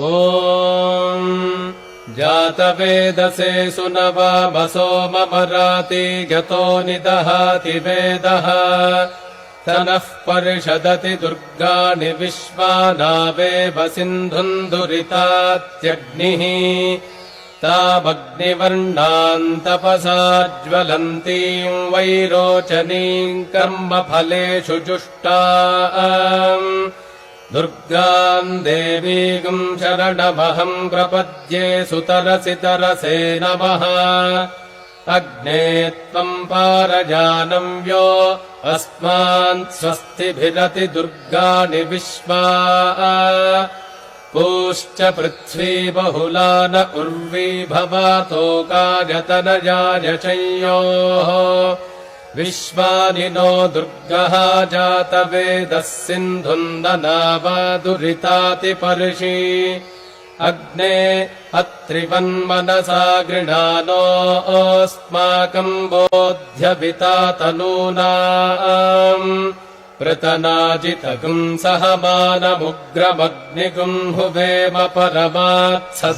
ॐ जातवेदसे सुनवामसो ममराति गतो निदहाति वेदः। स नः परिषदति दुर्गाणि विश्वानावेव सिन्धुम् दुरितात्यग्निः तामग्निवर्णाम् तपसा ज्वलन्तीम् वैरोचनीम् कर्मफलेषु जुष्टा दुर्गाम् देवीगम् शरणमहम् प्रपद्ये सुतरसि तरसे नमः अग्ने त्वम् पारजानव्यो अस्मान् स्वस्तिभिरति दुर्गाणि विश्वा। पूश्च पृथ्वी बहुला न उर्वी भवातोकायतनयाय चयोः विश्वानि नो दुर्गः जातवेदः सिन्धुन्दनावादुरितातिपर्षि। अग्ने अत्रिवन्मनसा गृणानोऽस्माकम् बोध्यपिता तनूनाम् पृतनाजितगुम् सह मानमुग्रमग्निगुम् हुवेम परमात्सधस्थात्